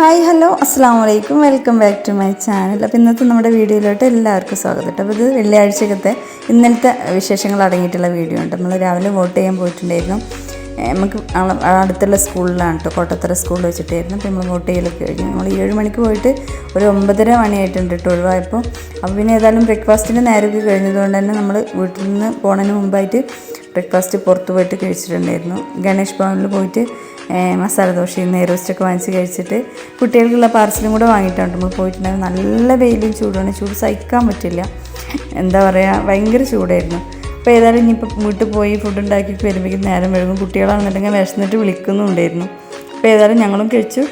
Hi hello. അസ്സാം വലൈക്കും welcome back to my channel. അപ്പോൾ ഇന്നത്തെ നമ്മുടെ വീഡിയോയിലോട്ട് എല്ലാവർക്കും സ്വാഗതം കേട്ടോ. അപ്പോൾ ഇത് വെള്ളിയാഴ്ചക്കത്തെ ഇന്നലത്തെ വിശേഷങ്ങൾ അടങ്ങിയിട്ടുള്ള വീഡിയോ ഉണ്ട്. നമ്മൾ രാവിലെ വോട്ട് ചെയ്യാൻ പോയിട്ടുണ്ടായിരുന്നു. നമുക്ക് അടുത്തുള്ള സ്കൂളിലാണ് കേട്ടോ. കോട്ടത്തറ സ്കൂളിൽ വെച്ചിട്ടായിരുന്നു. അപ്പോൾ നമ്മൾ വോട്ട് ചെയ്യലൊക്കെ കഴിഞ്ഞു. നമ്മൾ ഏഴ് മണിക്ക് പോയിട്ട് ഒരു ഒമ്പതര മണിയായിട്ടുണ്ട് കേട്ടോ ഒഴിവായപ്പോൾ. അപ്പോൾ പിന്നെ ഏതായാലും ബ്രേക്ക്ഫാസ്റ്റിന്റെ നേരമൊക്കെ കഴിഞ്ഞതുകൊണ്ട് തന്നെ നമ്മൾ വീട്ടിൽ നിന്ന് പോണതിന് മുമ്പായിട്ട് ബ്രേക്ക്ഫാസ്റ്റ് പുറത്ത് പോയിട്ട് കഴിച്ചിട്ടുണ്ടായിരുന്നു. ഗണേഷ് ഭവനിൽ പോയിട്ട് മസാല ദോശയും നെയ്റോസ്റ്റൊക്കെ വാങ്ങിച്ച് കഴിച്ചിട്ട് കുട്ടികൾക്കുള്ള പാർസലും കൂടെ വാങ്ങിയിട്ടുണ്ട്. നമ്മൾ പോയിട്ടുണ്ടായിരുന്നു നല്ല വെയിലും ചൂടാണ് ചൂട് സഹിക്കാൻ പറ്റില്ല. എന്താ പറയുക ഭയങ്കര ചൂടായിരുന്നു. അപ്പോൾ ഏതായാലും ഇനിയിപ്പോൾ വീട്ടിൽ പോയി ഫുഡ് ഉണ്ടാക്കി വരുമ്പോഴേക്കും നേരം വഴുകും കുട്ടികളാണെന്നുണ്ടെങ്കിൽ വിശന്നിട്ട് വിളിക്കുന്നുണ്ടായിരുന്നു. അപ്പോൾ ഏതായാലും ഞങ്ങളും കഴിച്ചു.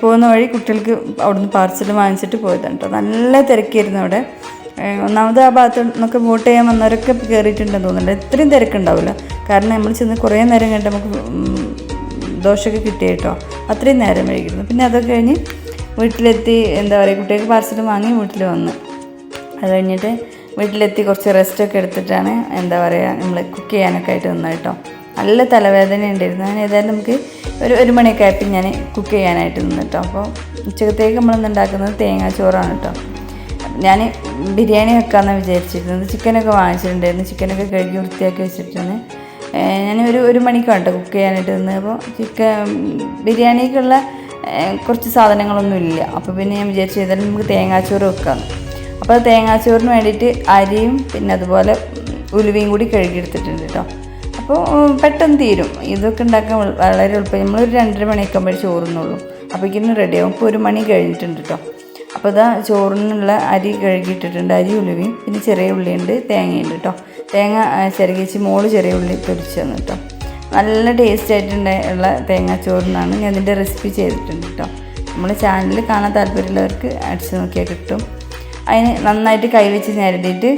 പോകുന്ന വഴി കുട്ടികൾക്ക് അവിടുന്ന് പാർസൽ വാങ്ങിച്ചിട്ട് പോയതാണ് കേട്ടോ നല്ല തിരക്കായിരുന്നു അവിടെ. ഒന്നാമത് ആ ഭാഗത്ത് നിന്നൊക്കെ വോട്ട് ചെയ്യാൻ വന്നവരൊക്കെ കയറിയിട്ടുണ്ടെന്ന് തോന്നുന്നുണ്ട്. ഇത്രയും തിരക്കുണ്ടാവില്ല. കാരണം നമ്മൾ ചെന്ന് കുറേ നേരം കണ്ട് നമുക്ക് ദോശയൊക്കെ കിട്ടി കേട്ടോ. അത്രയും നേരം വൈകിയിരുന്നു. പിന്നെ അതൊക്കെ കഴിഞ്ഞ് വീട്ടിലെത്തി എന്താ പറയുക കുട്ടികൾക്ക് പാർസൽ വാങ്ങി വീട്ടിൽ വന്ന്. അത് കഴിഞ്ഞിട്ട് വീട്ടിലെത്തി കുറച്ച് റെസ്റ്റൊക്കെ എടുത്തിട്ടാണ് എന്താ പറയുക നമ്മൾ കുക്ക് ചെയ്യാനൊക്കെ ആയിട്ട് വന്നത് കേട്ടോ. നല്ല തലവേദന ഉണ്ടായിരുന്നു. അങ്ങനെ ഏതായാലും നമുക്ക് ഒരു ഒരു മണിയൊക്കെ ആയപ്പോൾ ഞാൻ കുക്ക് ചെയ്യാനായിട്ട് നിന്ന് കേട്ടോ. അപ്പോൾ ഉച്ചക്കത്തേക്ക് നമ്മളിന്ന് ഉണ്ടാക്കുന്നത് തേങ്ങാ ചോറാണ് കേട്ടോ. ഞാൻ ബിരിയാണി വെക്കാമെന്ന് വിചാരിച്ചിരുന്നത്. ചിക്കനൊക്കെ വാങ്ങിച്ചിട്ടുണ്ടായിരുന്നു. ചിക്കനൊക്കെ കഴുകി വൃത്തിയാക്കി വെച്ചിട്ടുണ്ട്. ഞാൻ ഒരു ഒരു മണിക്കാണ് കേട്ടോ കുക്ക് ചെയ്യാനായിട്ട് നിന്ന് അപ്പോൾ ചിക്കൻ ബിരിയാണിക്കുള്ള കുറച്ച് സാധനങ്ങളൊന്നും ഇല്ല. അപ്പോൾ പിന്നെ ഞാൻ വിചാരിച്ചു ഏതായാലും നമുക്ക് തേങ്ങാച്ചോറ് വെക്കാമെന്ന് അപ്പോൾ തേങ്ങാച്ചോറിന് വേണ്ടിയിട്ട് അരിയും പിന്നെ അതുപോലെ ഉലുവയും കൂടി കഴുകിയെടുത്തിട്ടുണ്ട് കേട്ടോ അപ്പോൾ പെട്ടെന്ന് തീരും. ഇതൊക്കെ ഉണ്ടാക്കാൻ വള- വളരെ എളുപ്പം. നമ്മളൊരു രണ്ടര മണിയൊക്കെ ആകുമ്പോഴേ ചോറുന്നുള്ളൂ. അപ്പോഴേക്കും റെഡിയാവും ഇപ്പോൾ ഒരു മണി കഴിഞ്ഞിട്ടുണ്ട് കേട്ടോ അപ്പോൾ ഇതാ ചോറിനുള്ള അരി കഴുകിയിട്ടിട്ടുണ്ട് അരി ഉലുവയും പിന്നെ ചെറിയ ഉള്ളിയുണ്ട് തേങ്ങയുണ്ട് കേട്ടോ തേങ്ങ ചെറുകിച്ച് മോൾ ചെറിയ ഉള്ളി പൊരിച്ചു തന്നു കേട്ടോ നല്ല ടേസ്റ്റ് ആയിട്ടുണ്ട് ഉള്ള തേങ്ങാച്ചോറിനാണ് ഞാൻ ഇതിന്റെ റെസിപ്പി ചെയ്തിട്ടുണ്ട് കേട്ടോ നമ്മൾ ചാനൽ കാണാൻ താല്പര്യമുള്ളവർക്ക് അടിച്ച് നോക്കിയാൽ കിട്ടും. അതിന് നന്നായിട്ട് കൈവച്ച് ഞരടിയിട്ട്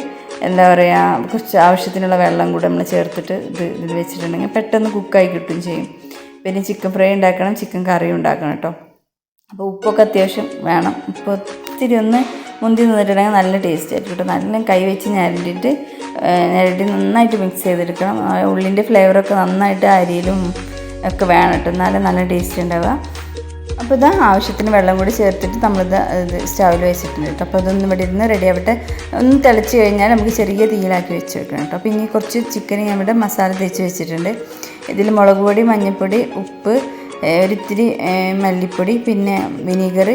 എന്താ പറയുക കുറച്ച് ആവശ്യത്തിനുള്ള വെള്ളം കൂടെ നമ്മൾ ചേർത്തിട്ട് ഇത് ഇതിൽ വെച്ചിട്ടുണ്ടെങ്കിൽ പെട്ടെന്ന് കുക്കായി കിട്ടും ചെയ്യും. പിന്നെ ചിക്കൻ ഫ്രൈ ഉണ്ടാക്കണം ചിക്കൻ കറി ഉണ്ടാക്കണം കേട്ടോ അപ്പോൾ ഉപ്പൊക്കെ അത്യാവശ്യം വേണം. ഉപ്പ് ഒത്തിരി ഒന്ന് മുന്തി നിന്നിട്ടുണ്ടെങ്കിൽ നല്ല ടേസ്റ്റ് ആയിരിക്കും കേട്ടോ. നല്ല കൈ വെച്ച് ഞരണ്ടിട്ട് ഞരണ്ടി നന്നായിട്ട് മിക്സ് ചെയ്തെടുക്കണം. ഉള്ളിന്റെ ഫ്ലേവറൊക്കെ നന്നായിട്ട് അരിയിലും ഒക്കെ വേണം കേട്ടോ. എന്നാലേ നല്ല ടേസ്റ്റ് ഉണ്ടാവുക. അപ്പോൾ ഇതാ ആവശ്യത്തിന് വെള്ളം കൂടി ചേർത്തിട്ട് നമ്മളിത് ഇത് സ്റ്റൗവിൽ വെച്ചിട്ടുണ്ട് കേട്ടോ. അപ്പോൾ അതൊന്നും ഇവിടെ ഇരുന്ന് റെഡി ആവട്ടെ. ഒന്ന് തിളച്ച് കഴിഞ്ഞാൽ നമുക്ക് ചെറിയ തീയിലാക്കി വെച്ച് വെക്കണം കേട്ടോ. അപ്പോൾ ഇനി കുറച്ച് ചിക്കൻ ഞാൻ ഇവിടെ മസാല തേച്ച് വെച്ചിട്ടുണ്ട്. ഇതിൽ മുളക് പൊടി മഞ്ഞൾപ്പൊടി ഉപ്പ് ഒരിത്തിരി മല്ലിപ്പൊടി പിന്നെ വിനീഗർ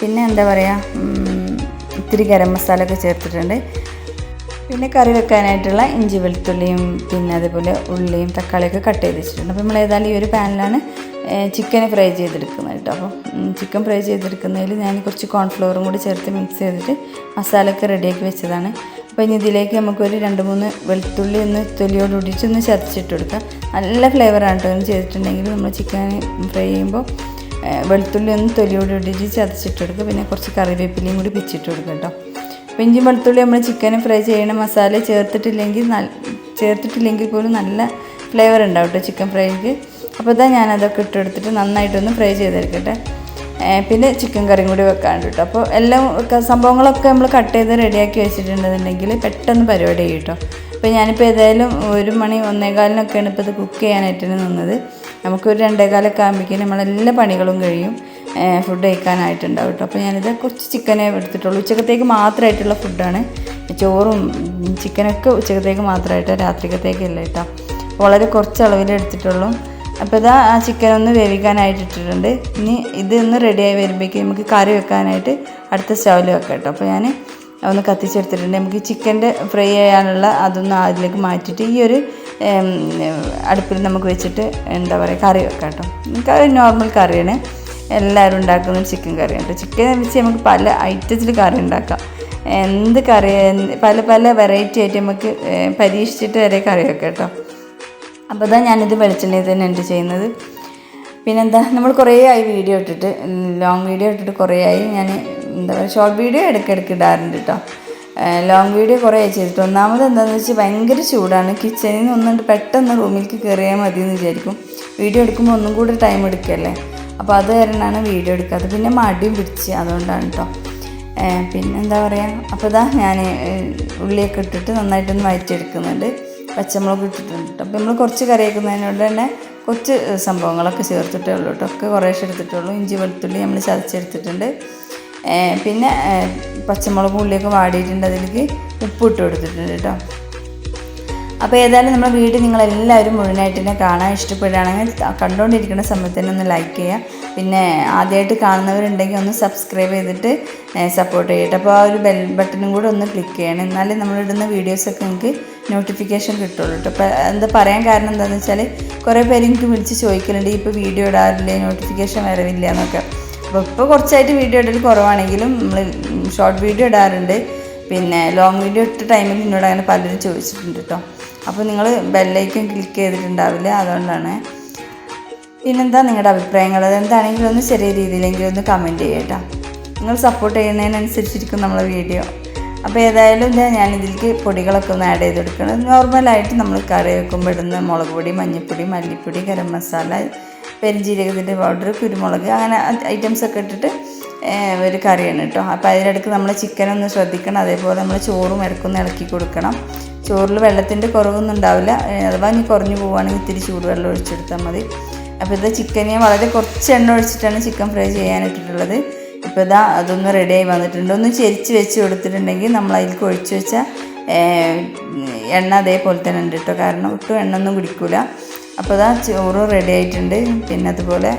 പിന്നെ എന്താ പറയുക ഇത്തിരി ഗരം മസാല ഒക്കെ ചേർത്തിട്ടുണ്ട്. പിന്നെ കറി വെക്കാനായിട്ടുള്ള ഇഞ്ചി വെളുത്തുള്ളിയും പിന്നെ അതേപോലെ ഉള്ളിയും തക്കാളിയൊക്കെ കട്ട് ചെയ്ത് വെച്ചിട്ടുണ്ട്. അപ്പോൾ നമ്മൾ ഏതായാലും ഈ ഒരു പാനിലാണ് ചിക്കൻ ഫ്രൈ ചെയ്തെടുക്കുന്നത് കേട്ടോ. അപ്പോൾ ചിക്കൻ ഫ്രൈ ചെയ്തെടുക്കുന്നതിൽ ഞാൻ കുറച്ച് കോൺഫ്ലവറും കൂടി ചേർത്ത് മിക്സ് ചെയ്തിട്ട് മസാലയൊക്കെ റെഡിയാക്കി വെച്ചതാണ്. അപ്പോൾ ഇനി ഇതിലേക്ക് നമുക്കൊരു രണ്ട് മൂന്ന് വെളുത്തുള്ളി ഒന്ന് തൊലിയോട് ഒടിച്ചൊന്ന് ചതച്ചിട്ട് കൊടുക്കാം. നല്ല ഫ്ലേവറാണ് കേട്ടോ ഒന്ന് ചെയ്തിട്ടുണ്ടെങ്കിൽ നമ്മൾ ചിക്കൻ ഫ്രൈ ചെയ്യുമ്പോൾ വെളുത്തുള്ളി ഒന്ന് തൊലിയോട് ഒടിച്ച് ചതച്ചിട്ട് കൊടുക്കുക. പിന്നെ കുറച്ച് കറിവേപ്പിലയും കൂടി പിച്ചിട്ട് കൊടുക്കുക കേട്ടോ അപ്പോൾ ഇഞ്ചി വെളുത്തുള്ളി നമ്മൾ ചിക്കൻ ഫ്രൈ ചെയ്യണ മസാല ചേർത്തിട്ടില്ലെങ്കിൽ ചേർത്തിട്ടില്ലെങ്കിൽ പോലും നല്ല ഫ്ലേവർ ഉണ്ടാവും കേട്ടോ ചിക്കൻ ഫ്രൈക്ക് അപ്പോൾ ഇതാ ഞാനതൊക്കെ ഇട്ടെടുത്തിട്ട് നന്നായിട്ടൊന്ന് ഫ്രൈ ചെയ്തെടുക്കട്ടെ. പിന്നെ ചിക്കൻ കറിയും കൂടി വെക്കാണ്ട് കേട്ടോ അപ്പോൾ എല്ലാം സംഭവങ്ങളൊക്കെ നമ്മൾ കട്ട് ചെയ്ത് റെഡിയാക്കി വെച്ചിട്ടുണ്ടെന്നുണ്ടെങ്കിൽ പെട്ടെന്ന് പരിപാടി ചെയ്യും കേട്ടോ അപ്പോൾ ഞാനിപ്പോൾ ഏതായാലും ഒരു മണി ഒന്നേകാലിനൊക്കെയാണ് ഇപ്പോൾ ഇത് കുക്ക് ചെയ്യാനായിട്ടാണ് നിന്നത്. നമുക്കൊരു രണ്ടേകാലൊക്കെ ആകുമ്പോഴേക്കും നമ്മളെല്ലാ പണികളും കഴിയും. ഫുഡ് കഴിക്കാനായിട്ടുണ്ടാവും കേട്ടോ അപ്പോൾ ഞാനിത് കുറച്ച് ചിക്കനേ എടുത്തിട്ടുള്ളൂ. ഉച്ചക്കത്തേക്ക് മാത്രമായിട്ടുള്ള ഫുഡാണ് ചോറും ചിക്കനൊക്കെ ഉച്ചക്കത്തേക്ക് മാത്രമായിട്ട് രാത്രിക്കത്തേക്കല്ല കേട്ടോ വളരെ കുറച്ച് അളവിൽ എടുത്തിട്ടുള്ളൂ. അപ്പോൾ ഇതാ ആ ചിക്കൻ ഒന്ന് വേവിക്കാനായിട്ട് ഇട്ടിട്ടുണ്ട് ഇനി ഇത് ഒന്ന് റെഡിയായി വരുമ്പോഴേക്കും നമുക്ക് കറി വെക്കാനായിട്ട് അടുത്ത സ്റ്റൗവിൽ വെക്കാം കേട്ടോ. അപ്പോൾ ഞാൻ ഒന്ന് കത്തിച്ചെടുത്തിട്ടുണ്ട്. നമുക്ക് ചിക്കന്റെ ഫ്രൈ ചെയ്യാനുള്ള അതൊന്ന് അതിലേക്ക് മാറ്റിയിട്ട് ഈ ഒരു അടുപ്പിൽ നമുക്ക് വെച്ചിട്ട് എന്താ പറയുക കറി വെക്കാം കേട്ടോ. കറി നോർമൽ കറിയാണ്. എല്ലാവരും ഉണ്ടാക്കുന്ന ചിക്കൻ കറിയാണ് കേട്ടോ. ചിക്കൻ വെച്ച് നമുക്ക് പല ഐറ്റത്തിൽ കറി ഉണ്ടാക്കാം. എന്ത് കറി പല പല വെറൈറ്റി ആയിട്ട് നമുക്ക് പരീക്ഷിച്ചിട്ട് വരെ കറി വെക്കാം കേട്ടോ. അപ്പോൾ ഇതാ ഞാനിത് വെളിച്ചെണ്ണയിൽ തന്നെ ഉണ്ട് ചെയ്യുന്നത്. പിന്നെന്താ നമ്മൾ കുറേ ആയി വീഡിയോ ഇട്ടിട്ട് ലോങ് വീഡിയോ ഇട്ടിട്ട് കുറേ ആയി. ഞാൻ എന്താ പറയുക ഷോർട്ട് വീഡിയോ ഇടയ്ക്കിടയ്ക്ക് ഇടാറുണ്ട് കേട്ടോ ലോങ് വീഡിയോ കുറേ ആയി ചെയ്തിട്ട്. ഒന്നാമത് എന്താണെന്ന് വെച്ചാൽ ഭയങ്കര ചൂടാണ്. കിച്ചണിൽ നിന്ന് ഒന്നുകൊണ്ട് പെട്ടെന്ന് റൂമിലേക്ക് കയറിയാൽ മതി എന്ന് വിചാരിക്കും. വീഡിയോ എടുക്കുമ്പോൾ ഒന്നും കൂടി ടൈം എടുക്കുകയല്ലേ അപ്പോൾ അത് കാരണമാണ് വീഡിയോ എടുക്കാത്തത്. പിന്നെ മടിയും പിടിച്ച് അതുകൊണ്ടാണ് കേട്ടോ പിന്നെന്താ പറയുക അപ്പോൾ ഇതാ ഞാൻ ഉള്ളിയൊക്കെ ഇട്ടിട്ട് നന്നായിട്ടൊന്ന് വഴറ്റിയെടുക്കുന്നുണ്ട്. പച്ചമുളക് ഇട്ടിട്ടുണ്ട്. കേട്ടോ അപ്പോൾ നമ്മൾ കുറച്ച് കറി വയ്ക്കുന്നതിനോട് തന്നെ കുറച്ച് സംഭവങ്ങളൊക്കെ ചേർത്തിട്ടേ ഉള്ളൂ കേട്ടോ. ഒക്കെ കുറേശ്ശെ എടുത്തിട്ടുള്ളൂ. ഇഞ്ചി വെളുത്തുള്ളി നമ്മൾ ചതച്ചെടുത്തിട്ടുണ്ട്. പിന്നെ പച്ചമുളകും ഉള്ളിയൊക്കെ വാടിയിട്ടുണ്ട്. അതിലേക്ക് ഉപ്പ് ഇട്ട് കൊടുത്തിട്ടുണ്ട് കേട്ടോ. അപ്പോൾ ഏതായാലും നമ്മുടെ വീട് നിങ്ങളെല്ലാവരും മുഴുവനായിട്ട് തന്നെ കാണാൻ ഇഷ്ടപ്പെടുകയാണെങ്കിൽ കണ്ടുകൊണ്ടിരിക്കുന്ന സമയത്ത് തന്നെ ഒന്ന് ലൈക്ക് ചെയ്യുക. പിന്നെ ആദ്യമായിട്ട് കാണുന്നവരുണ്ടെങ്കിൽ ഒന്ന് സബ്സ്ക്രൈബ് ചെയ്തിട്ട് സപ്പോർട്ട് ചെയ്യട്ടെ. അപ്പോൾ ആ ഒരു ബെൽ ബട്ടണും കൂടെ ഒന്ന് ക്ലിക്ക് ചെയ്യണം. എന്നാലേ നമ്മളിടുന്ന വീഡിയോസൊക്കെ നിങ്ങൾക്ക് നോട്ടിഫിക്കേഷൻ കിട്ടുള്ളൂ കേട്ടോ അപ്പോൾ എന്താ പറയാൻ കാരണം എന്താണെന്ന് വെച്ചാൽ കുറേ പേര് എനിക്ക് വിളിച്ച് ചോദിക്കലുണ്ട് ഇപ്പോൾ വീഡിയോ ഇടാറില്ലേ? നോട്ടിഫിക്കേഷൻ വരവില്ല എന്നൊക്കെ അപ്പോൾ ഇപ്പോൾ കുറച്ചായിട്ട് വീഡിയോ ഇടൽ കുറവാണെങ്കിലും നമ്മൾ ഷോർട്ട് വീഡിയോ ഇടാറുണ്ട്. പിന്നെ ലോങ് വീഡിയോ ഇട്ട ടൈമിൽ എന്നോട് അങ്ങനെ പലരും ചോദിച്ചിട്ടുണ്ട് കേട്ടോ അപ്പോൾ നിങ്ങൾ ബെല്ലൈക്കൻ ക്ലിക്ക് ചെയ്തിട്ടുണ്ടാവില്ല അതുകൊണ്ടാണ്. പിന്നെന്താ നിങ്ങളുടെ അഭിപ്രായങ്ങൾ എന്താണെങ്കിലും ഒന്ന് ചെറിയ രീതിയിലെങ്കിലും ഒന്ന് കമന്റ് ചെയ്യട്ടോ നിങ്ങൾ സപ്പോർട്ട് ചെയ്യുന്നതിനനുസരിച്ചിരിക്കും നമ്മളെ വീഡിയോ അപ്പോൾ ഏതായാലും ഞാൻ ഇതിലേക്ക് പൊടികളൊക്കെ ഒന്ന് ആഡ് ചെയ്ത് കൊടുക്കണം നോർമലായിട്ട് നമ്മൾ കറി വെക്കുമ്പോൾ ഇടുന്ന മുളക് പൊടി മഞ്ഞൾപ്പൊടി മല്ലിപ്പൊടി ഗരം മസാല പെരിഞ്ജീരകത്തിന്റെ പൗഡർ കുരുമുളക് അങ്ങനെ ഐറ്റംസ് ഒക്കെ ഇട്ടിട്ട് ഒരു കറിയാണ് കേട്ടോ. അപ്പോൾ അതിനിടയ്ക്ക് നമ്മൾ ചിക്കൻ ഒന്ന് ശ്രദ്ധിക്കണം. അതേപോലെ നമ്മൾ ചോറും ഇടക്കൊന്ന് ഇളക്കി കൊടുക്കണം. ചോറിൽ വെള്ളത്തിന്റെ കുറവൊന്നും ഉണ്ടാവില്ല. അഥവാ ഇനി കുറഞ്ഞു പോവുകയാണെങ്കിൽ ഇത്തിരി ചൂടുവെള്ളം ഒഴിച്ചെടുത്താൽ മതി. അപ്പോൾ ഇത് ചിക്കൻ ഞാൻ വളരെ കുറച്ച് എണ്ണ ഒഴിച്ചിട്ടാണ് ചിക്കൻ ഫ്രൈ ചെയ്യാനിട്ടിട്ടുള്ളത് ഇപ്പോൾ ഇതാ അതൊന്ന് റെഡി ആയി വന്നിട്ടുണ്ട്. ഒന്ന് ചെരിച്ച് വെച്ച് കൊടുത്തിട്ടുണ്ടെങ്കിൽ നമ്മൾ അതിലേക്ക് ഒഴിച്ച് വെച്ച എണ്ണ അതേപോലെ തന്നെ ഉണ്ട് കേട്ടോ കാരണം ഒട്ടും എണ്ണ ഒന്നും കുടിക്കൂല. അപ്പോൾ ഇതാ ചോറ് റെഡി ആയിട്ടുണ്ട്. പിന്നെ അതുപോലെ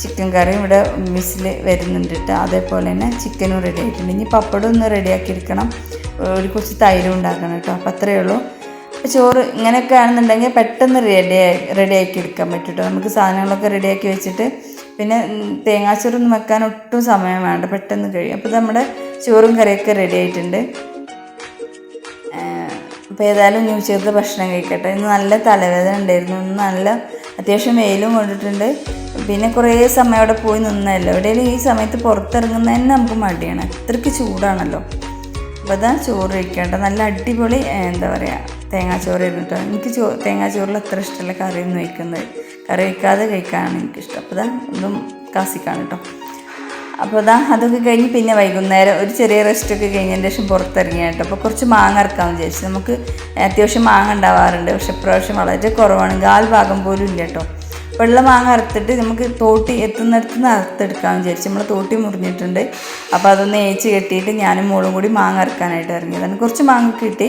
ചിക്കൻ കറി ഇവിടെ മിസ്സിൽ വരുന്നുണ്ട് കേട്ടോ അതേപോലെ തന്നെ ചിക്കനും റെഡി ആയിട്ടുണ്ട്. ഇനി പപ്പടം ഒന്ന് റെഡിയാക്കി എടുക്കണം. ഒരു കുറച്ച് തൈരും ഉണ്ടാക്കണം കേട്ടോ അപ്പോൾ അത്രയേ ഉള്ളൂ. അപ്പോൾ ചോറ് ഇങ്ങനെയൊക്കെ ആണെന്നുണ്ടെങ്കിൽ പെട്ടെന്ന് റെഡി റെഡിയാക്കി എടുക്കാൻ പറ്റും കേട്ടോ നമുക്ക് സാധനങ്ങളൊക്കെ റെഡിയാക്കി വെച്ചിട്ട് പിന്നെ തേങ്ങാച്ചോറൊന്നും വെക്കാൻ ഒട്ടും സമയം വേണ്ട. പെട്ടെന്ന് കഴിയും. അപ്പോൾ നമ്മുടെ ചോറും കറിയൊക്കെ റെഡി ആയിട്ടുണ്ട്. അപ്പോൾ ഏതായാലും ഇനി ഉച്ചക്കത്തെ ഭക്ഷണം കഴിക്കട്ടെ. ഇന്ന് നല്ല തലവേദന ഉണ്ടായിരുന്നു. ഇന്ന് നല്ല അത്യാവശ്യം വെയിലും കൊണ്ടിട്ടുണ്ട്. പിന്നെ കുറേ സമയം അവിടെ പോയി നിന്നല്ലോ എവിടെയെങ്കിലും ഈ സമയത്ത് പുറത്തിറങ്ങുന്നത് തന്നെ നമുക്ക് മടിയാണ്. അത്രയ്ക്ക് ചൂടാണല്ലോ. അപ്പോൾ അതാ ചോറ് കഴിക്കേണ്ട. നല്ല അടിപൊളി എന്താ പറയുക തേങ്ങാച്ചോറ് ഇരുന്നിട്ടോ എനിക്ക് ചോ തേങ്ങാച്ചോറിൽ അത്ര ഇഷ്ടമല്ല കറിയൊന്നും വയ്ക്കുന്നത് കറി വയ്ക്കാതെ കഴിക്കാനാണ് എനിക്കിഷ്ടം. അപ്പോൾ ഇതാ ഒന്നും കാസിക്കാണ് കേട്ടോ. അപ്പോൾ ഇതാ അതൊക്കെ കഴിഞ്ഞ് പിന്നെ വൈകുന്നേരം ഒരു ചെറിയ റെസ്റ്റൊക്കെ കഴിഞ്ഞതിന് ശേഷം പുറത്തിറങ്ങിയാട്ടോ അപ്പോൾ കുറച്ച് മാങ്ങ ഇറക്കാമെന്ന് വിചാരിച്ചു. നമുക്ക് അത്യാവശ്യം മാങ്ങ ഉണ്ടാവാറുണ്ട്. പക്ഷെ ഇപ്രാവശ്യം വളരെ കുറവാണ്. കാൽ ഭാഗം പോലും ഇല്ല കേട്ടോ. വെള്ള മാങ്ങ അറുത്തിട്ട് നമുക്ക് തോട്ടി എത്തുന്നിടത്ത് നിന്ന് അറുത്തെടുക്കാമെന്ന് വിചാരിച്ചു. നമ്മൾ തോട്ടി മുറിഞ്ഞിട്ടുണ്ട്. അപ്പോൾ അതൊന്ന് ഏച്ച് കെട്ടിയിട്ട് ഞാനും മോളും കൂടി മാങ്ങ അറക്കാനായിട്ട് ഇറങ്ങിയതാണ്. കുറച്ച് മാങ്ങ കിട്ടി.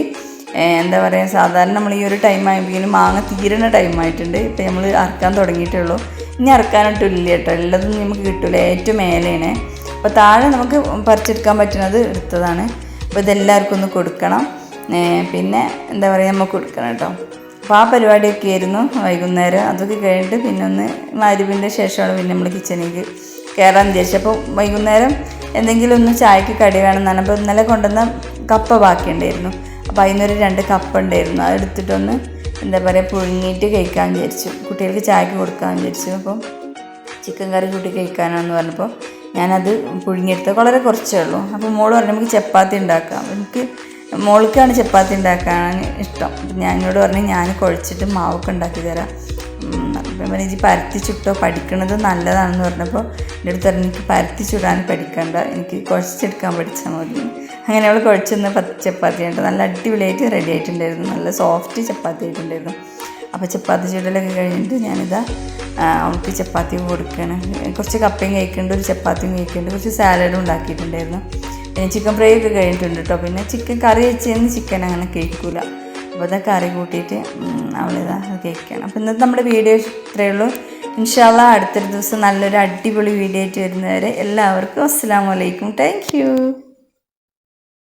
എന്താ പറയുക സാധാരണ നമ്മൾ ഈ ഒരു ടൈം ആയപ്പോഴും മാങ്ങ തീരണ ടൈമായിട്ടുണ്ട് ഇപ്പം നമ്മൾ അറക്കാൻ തുടങ്ങിയിട്ടേ ഉള്ളൂ ഇനി അറക്കാനൊട്ടും ഇല്ല കേട്ടോ. എല്ലാതും നമുക്ക് കിട്ടില്ല ഏറ്റവും മേലെയാണ്. അപ്പോൾ താഴെ നമുക്ക് പറിച്ചെടുക്കാൻ പറ്റുന്നത് എടുത്തതാണ്. അപ്പോൾ ഇതെല്ലാവർക്കും ഒന്ന് കൊടുക്കണം. പിന്നെ എന്താ പറയുക നമുക്ക് കൊടുക്കണം കേട്ടോ. അപ്പോൾ ആ പരിപാടിയൊക്കെ ആയിരുന്നു വൈകുന്നേരം. അതൊക്കെ കഴിഞ്ഞിട്ട് പിന്നെ ഒന്ന് മരുവിന്റെ ശേഷമാണ് പിന്നെ നമ്മൾ കിച്ചണിലേക്ക് കയറാൻ വിചാരിച്ചത് അപ്പോൾ വൈകുന്നേരം എന്തെങ്കിലും ഒന്ന് ചായക്ക് കടി വേണമെന്നാണ് അപ്പോൾ ഇന്നലെ കൊണ്ടുവന്ന കപ്പ ബാക്കിയുണ്ടായിരുന്നു. അതിനൊരു രണ്ട് കപ്പ് ഉണ്ടായിരുന്നു അതെടുത്തിട്ടൊന്ന് എന്താ പറയുക പുഴുങ്ങിയിട്ട് കഴിക്കാൻ വിചാരിച്ചു. കുട്ടികൾക്ക് ചായക്ക് കൊടുക്കാൻ വിചാരിച്ചു. അപ്പം ചിക്കൻ കറി കൂട്ടി കഴിക്കാനാണെന്ന് പറഞ്ഞപ്പോൾ ഞാനത് പുഴുങ്ങിയെടുത്ത വളരെ കുറച്ചേ ഉള്ളൂ. അപ്പോൾ മോൾ പറഞ്ഞു നമുക്ക് ചപ്പാത്തി ഉണ്ടാക്കാം. എനിക്ക് മോൾക്കാണ് ചപ്പാത്തി ഉണ്ടാക്കാൻ ഇഷ്ടം. ഞാൻ എന്നോട് പറഞ്ഞു ഞാൻ കുഴച്ചിട്ട് മാവൊക്കെ ഉണ്ടാക്കി തരാം. അപ്പം പറഞ്ഞ് പരത്തി ചുട്ടോ പഠിക്കണത് നല്ലതാണെന്ന് പറഞ്ഞപ്പോൾ എന്റെ അടുത്ത് പറഞ്ഞു എനിക്ക് പരത്തി ചുടാൻ പഠിക്കണ്ട എനിക്ക് കുഴച്ചെടുക്കാൻ പഠിച്ചാൽ മതി. അങ്ങനെ അവൾ കുഴച്ചെന്ന് പത്ത് ചപ്പാത്തി ഉണ്ട് നല്ല അടിപൊളിയായിട്ട് റെഡി ആയിട്ടുണ്ടായിരുന്നു. നല്ല സോഫ്റ്റ് ചപ്പാത്തി ആയിട്ടുണ്ടായിരുന്നു. അപ്പോൾ ചപ്പാത്തി ചുടലൊക്കെ കഴിഞ്ഞിട്ട് ഞാനിതാ അവൾക്ക് ചപ്പാത്തി കൊടുക്കുകയാണ് കുറച്ച് കപ്പയും കഴിക്കുന്നുണ്ട് ഒരു ചപ്പാത്തിയും കഴിക്കുന്നുണ്ട് കുറച്ച് സാലഡും ഉണ്ടാക്കിയിട്ടുണ്ടായിരുന്നു. പിന്നെ ചിക്കൻ ഫ്രൈ ഒക്കെ കഴിഞ്ഞിട്ടുണ്ട് കേട്ടോ പിന്നെ ചിക്കൻ കറി വെച്ചതിന് ചിക്കൻ അങ്ങനെ കഴിക്കൂല. അപ്പോൾ അതാ കറി കൂട്ടിയിട്ട് അവളിതാ അത് കഴിക്കുകയാണ് അപ്പോൾ ഇന്നത്തെ നമ്മുടെ വീഡിയോ ഇത്രയേ ഉള്ളൂ. ഇൻഷാല്ല അടുത്തൊരു ദിവസം നല്ലൊരു അടിപൊളി വീഡിയോ ആയിട്ട് വരുന്നവരെ എല്ലാവർക്കും അസ്സാം വലൈക്കും താങ്ക്